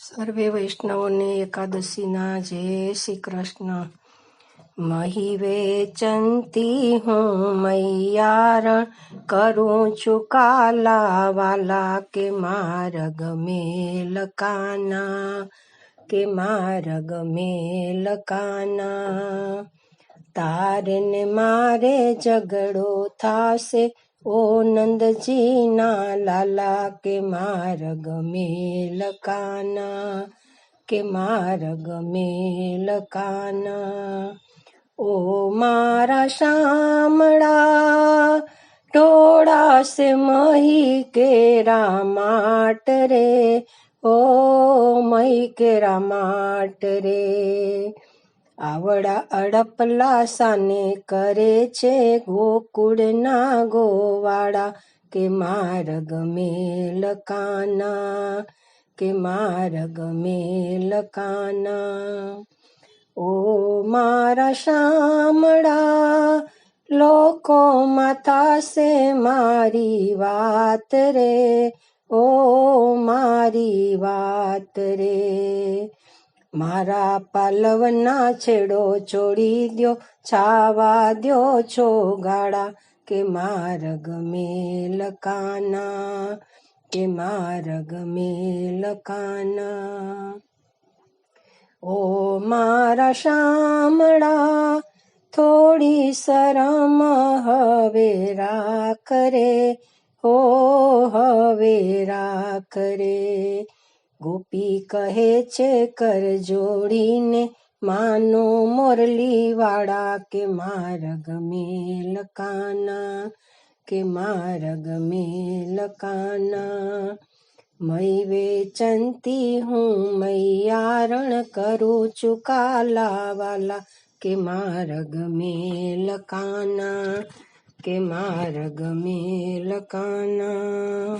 સર્વે વૈષ્ણવોને એકાદશીના જય શ્રી કૃષ્ણ મહી વેચંતી હું મૈયારણ કરું છું કાલા વાલા કે માર ગમે લકાના કે માર ગમે લકાના તારને મારે ઝઘડો થાશે ઓ નંદજીના લાલા કે માર ગમે લકાના કે માર ગમે લકાના ઓ મારા શામળા ટોળાશે મહી કેરા માટ રે. ઓ મહી કેરા માટ રે. આવડા અડપલા સાને કરે છે ગોકુળના ગોવાળા કે માર ગમે લકાના કે માર ગમે લકાના ઓ મારા શામળા, લોકો માતા સે મારી વાત રે, ઓ મારી વાત રે. મારા પાલવના છેડો છોડી દ્યો, છાવા દ્યો છો ગાળા, કે માર ગમે લકાના કે માર ગમે લકાના ઓ મારા શામળા, થોડી શરમ હવે રાખ રે હો હવે રાખ રે ગોપી કહે છે, કર જોડીને માનો મોરલી વાળા કે માર ગમે લકાના કે માર ગમે લકાના મય વેચંતી હું મૈયારણ કરું છું કાલા વાલા કે માર ગમે લકાના કે માર ગમે લકાના